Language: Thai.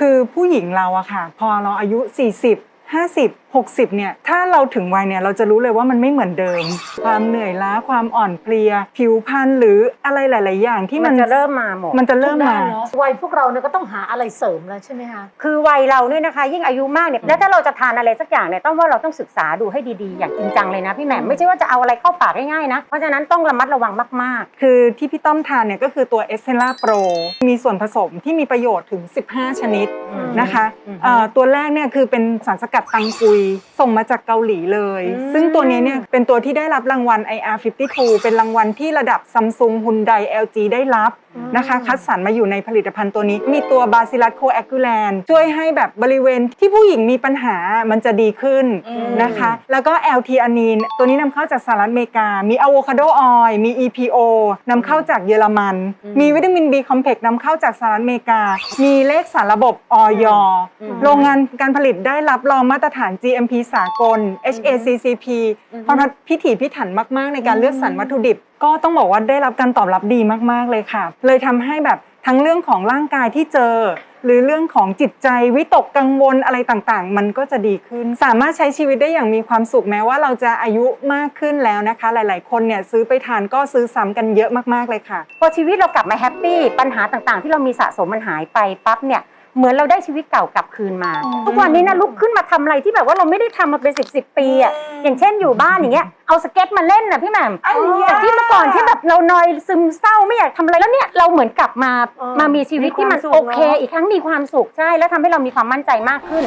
คือผู้หญิงเราอะค่ะ พอเราอายุ 40 50 60เนี่ยถ้าเราถึงวัยเนี่ยเราจะรู้เลยว่ามันไม่เหมือนเดิม ความเหนื่อยล้าความอ่อนเพลีย ผิวพรรณหรืออะไรหลาย ๆ อย่างที่มัมันนจะเริ่มมาหมดมันจะเริ่มทุกด้มานเนอะวัยพวกเราเนี่ยก็ต้องหาอะไรเสริมแล้วใช่ไหมคะคือวัยเราเนี่ยนะคะ ยิ่งอายุมากเนี่ยแล้วถ้าเราจะทานอะไรสักอย่างเนี่ยต้องว่าเราต้องศึกษาดูให้ดี ๆ อย่างจริงจังเลยนะพี่แหม่มไม่ใช่ว่าจะเอาอะไรเข้าปากง่าย ๆ นะ เพราะฉะนั้นต้องระมัดระวังมากคือที่พี่ต้อมทานเนี่ยก็คือตัวเอสเซล่าโปรมีส่วนผสมที่มีประโยชน์ถึง 15 ชนิดอืมนะคะอืมเอ่อตัวแรกเนี่ยคือเป็นสารสกัดตังกุยส่งมาจากเกาหลีเลยอืมซึ่งตัวนี้เนี่ยเป็นตัวที่ได้รับรางวัล IR52 เป็นรางวัลที่ระดับ Samsung Hyundai LG ได้รับนะคะคัดสรรมาอยู่ในผลิตภัณฑ์ตัวนี้ มีตัวบาซิลัสโคแอคูแลนช่วยให้แบบบริเวณที่ผู้หญิงมีปัญหามันจะดีขึ้นอืมนะคะ แล้วก็ LT อานีนตัวนี้นำเข้าจากสหรัฐอเมริกา มีอะโวคาโดออยล์มี EPO นำเข้าจากเยอรมัน มีวิตามิน B คอมเพล็กซ์นำเข้าจากสหรัฐอเมริกา มีเลขสารระบบออยอืมโรงงานการผลิตได้รับรองมาตรฐาน GMP สากล HACCP เพราะฉะนั้นพิถีพิถันมาก ๆ ในการเลือกสรรวัตถุดิบ ก็ต้องบอกว่าได้รับการตอบรับดีมากๆเลยค่ะ เลยทำให้แบบทั้งเรื่องของร่างกายที่เจอ หรือเรื่องของจิตใจวิตกกังวลอะไรต่างๆ มันก็จะดีขึ้น สามารถใช้ชีวิตได้อย่างมีความสุขแม้ว่าเราจะอายุมากขึ้นแล้วนะคะ หลายๆ คนเนี่ยซื้อไปทานก็ซื้อซ้ำกันเยอะมากๆเลยค่ะ พอชีวิตเรากลับมาแฮปปี้ปัญหาต่างๆ ที่เรามีสะสมมันหายไปปั๊บเนี่ย เหมือนเราได้ชีวิตเก่ากลับคืนมาอืมทุกวันนี้นะลุกขึ้นมาทำอะไรที่แบบว่าเราไม่ได้ทำมาเป็นสิบสิบปีอะอย่างเช่นอยู่บ้านอย่างเงี้ยเอาสเก็ตมาเล่นนะพี่แหม่มอ้าวจากที่เมื่อก่อนที่แบบเรานอยซึมเศร้าไม่อยากทำอะไรแล้วเนี่ยเราเหมือนกลับมาเออมามีชีวิตที่มันมีความสุขโอเคเนอะอีกครั้งมีความสุขใช่แล้วทำให้เรามีความมั่นใจมากขึ้น